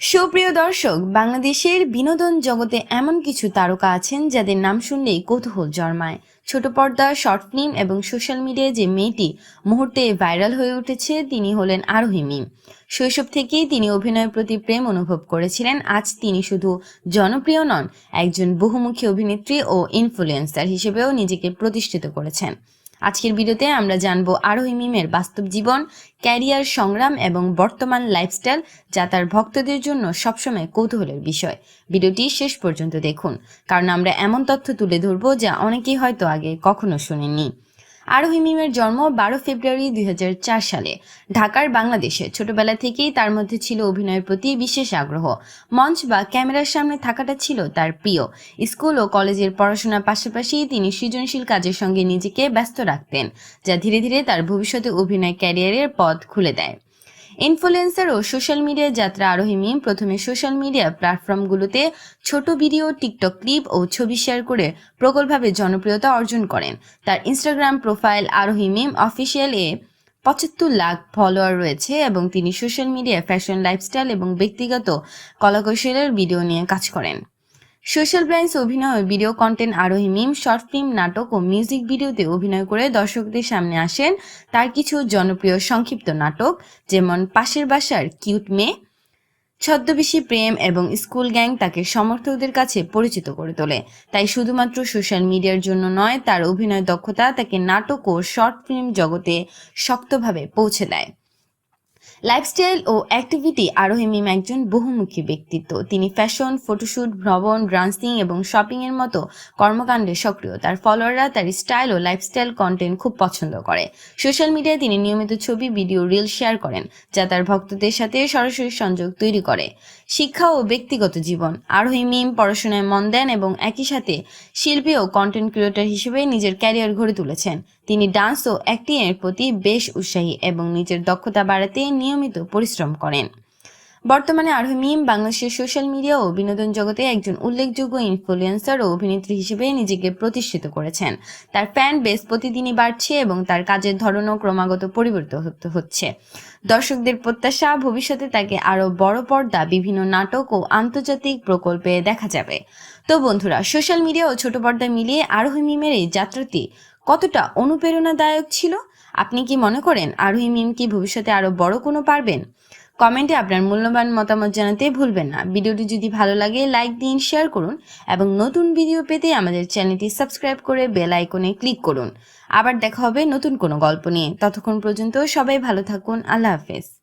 সুপ্রিয় দর্শক, বাংলাদেশের বিনোদন জগতে এমন কিছু তারকা আছেন যাদের নাম শুনলেই কৌতূহল জন্মায়। ছোট পর্দা, শর্ট ফিল্ম এবং সোশ্যাল মিডিয়ায় যে মেয়েটি মুহূর্তে ভাইরাল হয়ে উঠেছে, তিনি হলেন আরোহী মিম। শৈশব থেকেই তিনি অভিনয়ের প্রতি প্রেম অনুভব করেছিলেন। আজ তিনি শুধু জনপ্রিয় নন, একজন বহুমুখী অভিনেত্রী ও ইনফ্লুয়েন্সার হিসেবেও নিজেকে প্রতিষ্ঠিত করেছেন। আজকের ভিডিওতে আমরা জানব আরোহী মিমের বাস্তব জীবন, ক্যারিয়ার সংগ্রাম এবং বর্তমান লাইফস্টাইল, যা তার ভক্তদের জন্য সবসময় কৌতূহলের বিষয়। ভিডিওটি শেষ পর্যন্ত দেখুন, কারণ আমরা এমন তথ্য তুলে ধরবো যা অনেকেই হয়তো আগে কখনো শোনেননি আরোহী মিমের জন্ম বারো ফেব্রুয়ারি দুই হাজার চার সালে। ঢাকার বাংলাদেশে। ছোটবেলা থেকেই তার মধ্যে ছিল অভিনয়ের প্রতি বিশেষ আগ্রহ। মঞ্চ বা ক্যামেরার সামনে থাকাটা ছিল তার প্রিয়। স্কুল ও কলেজের পড়াশোনার পাশাপাশি তিনি সৃজনশীল কাজের সঙ্গে নিজেকে ব্যস্ত রাখতেন, যা ধীরে ধীরে তার ভবিষ্যতে অভিনয় ক্যারিয়ারের পথ খুলে দেয়। ইনফ্লুয়েন্সার ও সোশ্যাল মিডিয়া যাত্রা আরোহী মিম প্রথমে সোশ্যাল মিডিয়া প্ল্যাটফর্মগুলোতে ছোট ভিডিও, টিকটক ক্লিপ ও ছবি শেয়ার করে প্রকল্পভাবে জনপ্রিয়তা অর্জন করেন। তার ইনস্টাগ্রাম প্রোফাইল আরোহী মিম অফিসিয়াল এ পঁচাত্তর লাখ ফলোয়ার রয়েছে এবং তিনি সোশ্যাল মিডিয়া, ফ্যাশন, লাইফস্টাইল এবং ব্যক্তিগত কলাকৌশলের ভিডিও নিয়ে কাজ করেন। সোশ্যাল ব্রাইন্স অভিনয় ভিডিও কন্টেন্ট আরোহী মিম শর্ট ফিল্ম নাটক ও মিউজিক ভিডিওতে অভিনয় করে দর্শকদের সামনে আসেন তার কিছু জনপ্রিয় সংক্ষিপ্ত নাটক, যেমন পাশের বাসার কিউট মেয়ে, ছদ্মবেশী প্রেম এবং স্কুল গ্যাং তাকে সমর্থকদের কাছে পরিচিত করে তোলে। তাই শুধুমাত্র সোশ্যাল মিডিয়ার জন্য নয়, তার অভিনয় দক্ষতা তাকে নাটক ও শর্ট ফিল্ম জগতে শক্তভাবে পৌঁছে দেয়। লাইফস্টাইল ও অ্যাক্টিভিটি আরোহী মিম একজন বহুমুখী ব্যক্তিত্ব। তিনি ফ্যাশন ফটোশ্যুট ভ্রমণ ডান্সিং এবং শপিং এর মতো কর্মকাণ্ডে সক্রিয়। তার ফলোয়াররা তার স্টাইল ও লাইফস্টাইল কন্টেন্ট খুব পছন্দ করে। সোশ্যাল মিডিয়ায় তিনি নিয়মিত ছবি ভিডিও রিল শেয়ার করেন, যা তার ভক্তদের সাথে সরাসরি সংযোগ তৈরি করে। শিক্ষা ও ব্যক্তিগত জীবন। আরোহী মিম পড়াশোনায় মন দেন এবং একই সাথে শিল্পী ও কন্টেন্ট ক্রিয়েটর হিসেবে নিজের ক্যারিয়ার গড়ে তুলেছেন। তিনি ডান্স ও অ্যাক্টিং এর প্রতি বেশ উৎসাহী এবং নিজের দক্ষতা বাড়াতে নিয়মিত পরিশ্রম করেন। বর্তমানে আরোহী মিম বাংলাদেশের সোশ্যাল মিডিয়া ও বিনোদন জগতে একজন উল্লেখযোগ্য ইনফ্লুয়েন্সার ও অভিনেত্রী হিসেবে নিজেকে প্রতিষ্ঠিত করেছেন। তার ফ্যান বেস প্রতিদিনই বাড়ছে এবং তার কাজের ধরনও ক্রমাগত পরিবর্তিত হচ্ছে। দর্শকদের প্রত্যাশা ভবিষ্যতে তাকে আরও বড় পর্দা, বিভিন্ন নাটক ও আন্তর্জাতিক প্রকল্পে দেখা যাবে। তো বন্ধুরা, সোশ্যাল মিডিয়া ও ছোট পর্দা মিলিয়ে আরোহী মিমের এই যাত্রাটি কতটা অনুপ্রেরণাদায়ক ছিল? আপনি কি মনে করেন আরোহী মিম কি ভবিষ্যতে আরও বড় কোনো পারবেন? কমেন্টে আপনার মূল্যবান মতামত জানাতে ভুলবেন না। ভিডিওটি যদি ভালো লাগে, লাইক দিন, শেয়ার করুন এবং নতুন ভিডিও পেতে আমাদের চ্যানেলটি সাবস্ক্রাইব করে বেল আইকনে ক্লিক করুন। আবার দেখা হবে নতুন কোনো গল্প নিয়ে। ততক্ষণ পর্যন্ত সবাই ভালো থাকুন। আল্লাহ হাফেজ।